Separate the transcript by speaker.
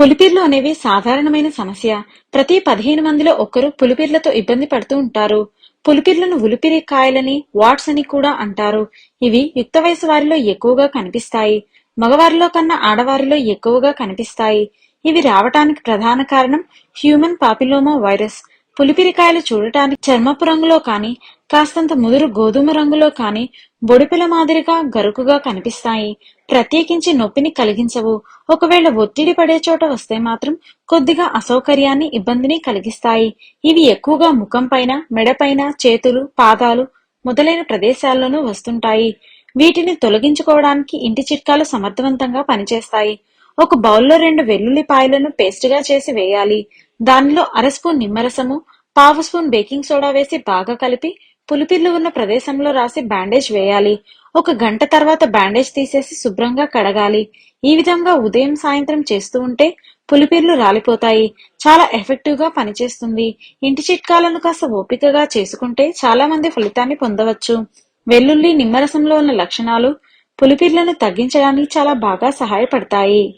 Speaker 1: పులిపిర్లు అనేవి సాధారణమైన సమస్య. ప్రతి పదిహేను మందిలో ఒకరు పులిపిర్లతో ఇబ్బంది పడుతూ ఉంటారు. పులిపిర్లను ఉలిపిరి కాయలని వాట్స్ అని కూడా అంటారు. ఇవి యుక్త వయసు వారిలో ఎక్కువగా కనిపిస్తాయి. మగవారిలో కన్నా ఆడవారిలో ఎక్కువగా కనిపిస్తాయి. ఇవి రావటానికి ప్రధాన కారణం హ్యూమన్ పాపిలోమా వైరస్. పులిపిరికాయలు చూడటానికి చర్మపు రంగులో కానీ కాస్తంత ముదురు గోధుమ రంగులో కానీ బొడిపిల మాదిరిగా గరుకుగా కనిపిస్తాయి. ప్రత్యేకించి నొప్పిని కలిగించవు. ఒకవేళ ఒత్తిడి పడే చోట వస్తే మాత్రం కొద్దిగా అసౌకర్యాన్ని ఇబ్బందిని కలిగిస్తాయి. ఇవి ఎక్కువగా ముఖం పైన మెడపైన చేతులు పాదాలు మొదలైన ప్రదేశాల్లోనూ వస్తుంటాయి. వీటిని తొలగించుకోవడానికి ఇంటి చిట్కాలు సమర్థవంతంగా పనిచేస్తాయి. ఒక బౌల్లో రెండు వెల్లుల్లిపాయలను పేస్ట్గా చేసి వేయాలి. దానిలో అర స్పూన్ నిమ్మరసము పావు స్పూన్ బేకింగ్ సోడా వేసి బాగా కలిపి పులిపిల్లు ఉన్న ప్రదేశంలో రాసి బ్యాండేజ్ వేయాలి. ఒక గంట తర్వాత బ్యాండేజ్ తీసేసి శుభ్రంగా కడగాలి. ఈ విధంగా ఉదయం సాయంత్రం చేస్తూ ఉంటే పులిపిర్లు రాలిపోతాయి. చాలా ఎఫెక్టివ్గా పనిచేస్తుంది. ఇంటి చిట్కాలను కాస్త ఓపికగా చేసుకుంటే చాలా మంది ఫలితాన్ని పొందవచ్చు. వెల్లుల్లి నిమ్మరసంలో ఉన్న లక్షణాలు పులిపిర్లను తగ్గించడానికి చాలా బాగా సహాయపడతాయి.